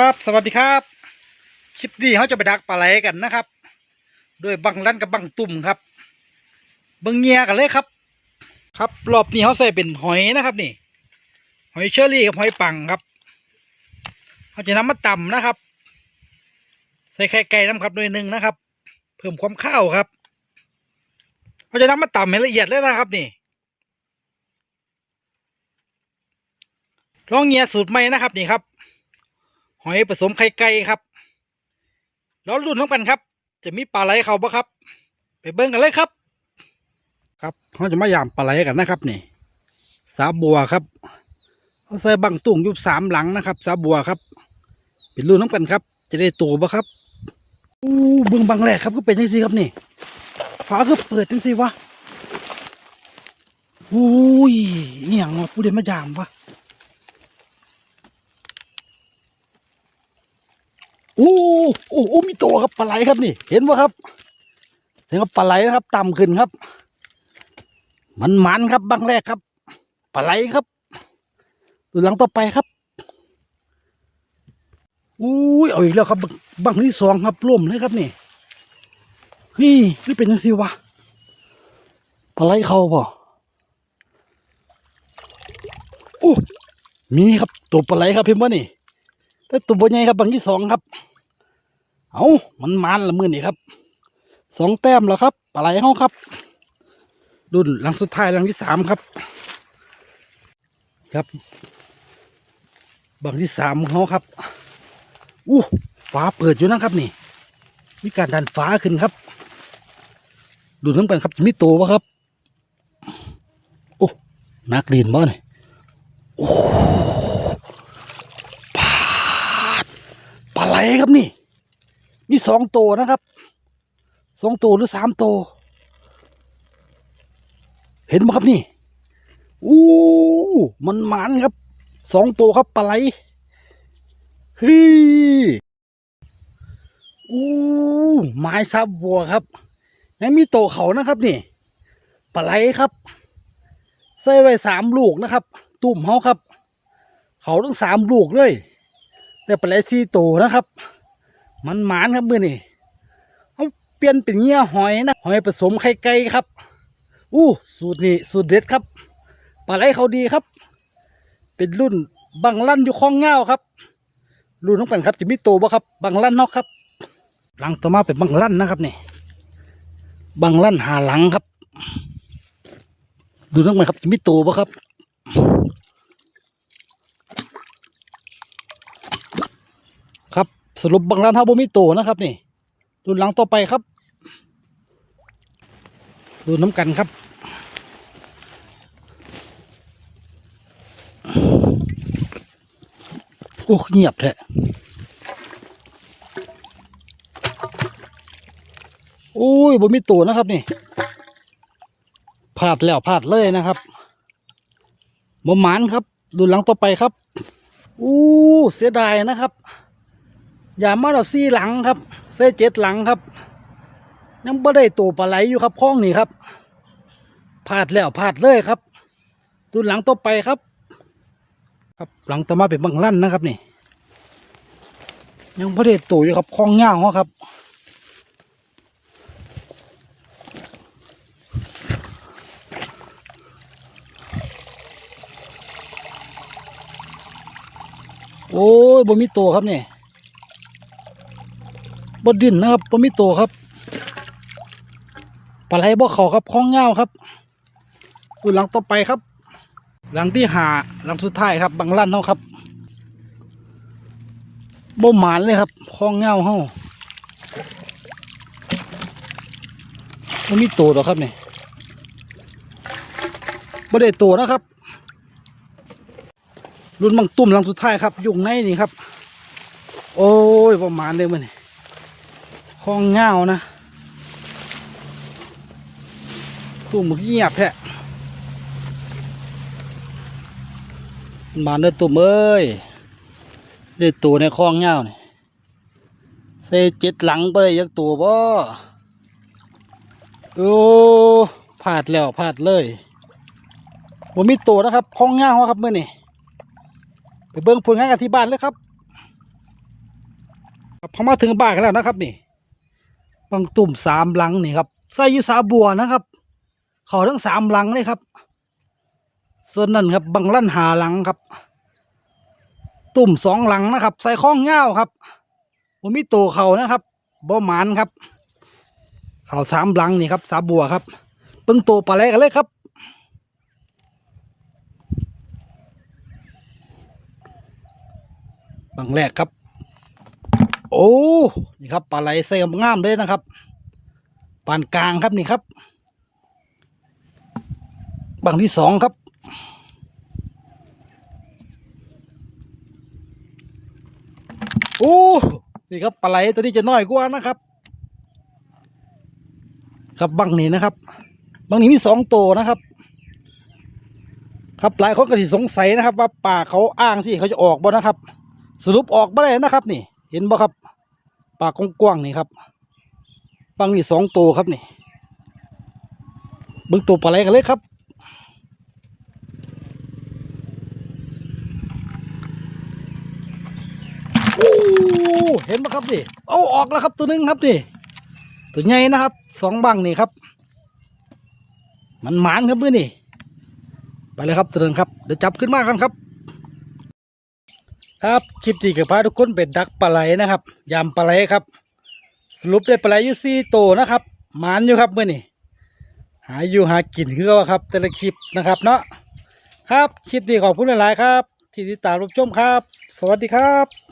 ครับสวัสดีครับ คลิปนี้เขาจะไปดักปลาไหลกันนะครับ โดยบังลั่นกับบังตุ่มครับบิงเงียกันเลยครับ ครับรอบนี้เขาใส่เป็นหอยนะครับนี่ หอยเชอรี่กับหอยปังครับเขาจะนำมาตำนะครับ ใส่ไข่ไก่น้ำครับหน่วยหนึ่งนะครับ เพิ่มความข้าวครับเขาจะนำมาตำให้ละเอียดเลยนะครับนี่ลองเงียสูตรใหม่นะครับนี่ครับ หอยผสมไข่ไก่ครับแล้วรุ่นของกันครับ จะมีปลาไหลเขาปะครับ ไปเบิ้งกันเลยครับ ครับเขาจะมายามปลาไหลกันนะครับนี่ สาบัวครับเขาใส่บังตุ่งยุบสามหลังนะครับ สาบัวครับ เป็นรุ่นของกันครับ จะได้ตัวปะครับอู้เบิ้งบังแรกครับก็เป็นยังสิครับนี่ฝาก็เปิดจังสิวะอุ้ยอหย่างวะผู้เด่นมายามวะ โอ้โอ้โอ้มีตัวครับปลาไหลครับนี่ เห็นปะครับเห็นครับปลาไหลนะครับต่ำขึ้นครับ มันมันครับบังแรกครับปลาไหลครับตัวหลังต่อไปครับอุ้ยเอาอีกแล้วครับบังที่สองครับร่วมเลยครับนี่เฮ้ยนี่เป็นยังสิวะปลาไหลเขาป่ะโอ้มีครับตัวปลาไหลครับเห็นปะนี่ แต่ตัวบใหญ่ครับบังที่สองครับ เอามันมันละมือนี่ครับสองแต้มแล้วครับปลาไหลเขาครับ รุ่นหลังสุดท้ายหลังที่สามครับ ครับ บังที่สามเขาครับอู้ฟ้าเปิดอยู่นะครับนี่ มีการดันฟ้าขึ้นครับ ดูน้ำกันครับจะมีโตวะครับ โอ้นักเรียนบ่เนี่โอ้ ปลาไหล ครับนี่ มีสองตัวนะครับสองตัวหรือสามตัวเห็นไหมครับนี่อู้มันหมันครับสองตัวครับปลาไหลเฮ้ยอู้ไม้ซับบัวครับยังมีโตวเขานะครับนี่ปลาไหลครับใส่ไว้สามลูกนะครับ ตุ่มเขาครับ เขาทั้งสามลูกเลย ได้ปลาไหลสี่ตัวนะครับ มันหมานครับมือนี่เอาเปลี่ยนเป็นเงี้ยหอยนะหอยผสมไข่ไก่ครับ อู้สูตรนี้สูตรเด็ดครับปลาไหลเขาดีครับ เป็นรุ่นบังลั่นอยู่คลองเงาครับ รุ่นน้องกันครับจะมีโตบ่ครับ บังลั่นนอกครับ หลังต่อมาเป็นบังลั่นนะครับนี่บังลั่นหาหลังครับ ดูน้องกันครับจะมีโตบ่ครับ ครับ สรุปบางร้านเฮาบ่มีโตนะครับนี่รุ่นหลังต่อไปครับดูน้ำกันครับโอ้เงียบแท้โอ้ยบ่มีโตนะครับนี่พลาดแล้วพลาดเลยนะครับบ่หมานครับรุ่นหลังต่อไปครับ อู้เสียดายนะครับ ย่ามาเราซี่หลังครับเส้เจ็ดหลังครับ ยังไม่ได้ตัวปลาไหลอยู่ครับพ้องนี่ครับพลาดแล้วพลาดเลยครับตัวหลังต่อไปครับ ครับหลังต่อมาเป็นบังลั่นนะครับนี่ ยังไม่ได้ตัวอยู่ครับคล้องง่างเขาครับโอ้ยบ่มีตัวครับเนี่ย บดดินนะครับบ่มีตัวครับปลาไหลบ่เขาครับคล้องเงาครับอุ่นหลังต่อไปครับ หลังที่หาหลังสุดท้ายครับบางลั่นเฮาครับบ่หมานเลยครับคล้องเงาเฮาบ่มีตัวหรอครับเนี่ยบ่ได้โตนะครับรุ่นบางตุ่มหลังสุดท้ายครับยุ่งในนี่ครับ โอ้ยบ่หมานเลยมันนี่ คลองเงานะตู้มึกเงียบแท้มาเด้อตุ่มเอ้ยได้ตัวในคลองเงาเนี่ยใส่เจ็ดหลังไปเลยยักตัวบ่โอ้พลาดแล้วพลาดเลยผมมีตัวนะครับคลองเงาครับเมื่อนี่ไปเบิ้งผลงานกันที่บ้านเลยครับพอมาถึงบ้านกันแล้วนะครับนี่ังตุ่มสามหลังนี่ครับใส่อยู่สาบัวนะครับ เขาทั้งสามหลังเลยครับ ส่วนนั้นครับบังลั่นหาหลังครับ ตุ่มสองหลังนะครับ ใส่ข้องเง่าครับผมมีโตเขานะครับบ่หมานครับ เขาสามหลังนี่ครับ สาบัวครับเปิ้งโตปลาไหลกันเลยครับบังแรกครับ โอ้นี่ครับปลาไหลใส่งามเลยนะครับปานกลางครับนี่ครับบังที่สองครับโอ้นี่ครับปลาไหลตัวนี้จะน้อยกว่านะครับ ครับบังนี้นะครับบังนี้มีสองตัวนะครับ ครับหลายคนก็สิสงสัยนะครับ ว่าป่าเขาอ้างสิเขาจะออกบ่นะครับ สรุปออกบ่ได้นะครับนี่ เห็นบ่ครับ ปากกว้างๆนี่ครับบังนี่สองตัวครับนี่เบิ่งตัวปลาไหลกันเลยครับโอ้เห็นไหมครับนี่เอาออกแล้วครับตัวหนึงครับนี่ตัวใหญ่นะครับสองบังนี่ครับ มันหมานครับมือนี่ไปเลยครับตัวนึงครับเดี๋ยวจับขึ้นมากันครับ ครับคลิปที่กับพาทุกคนเป็นดักปลาไหลนะครับยำปลาไหลครับ สรุปได้ปลาไหลอยู่สี่ตัวนะครับหมานอยู่ครับเมื่อนี่หาอยู่หากินคือว่าครับ แต่ละคลิปนะครับเนาะครับคลิปนี้ขอบคุณหลาย ๆ ครับ ที่ติดตามรับชมครับ สวัสดีครับ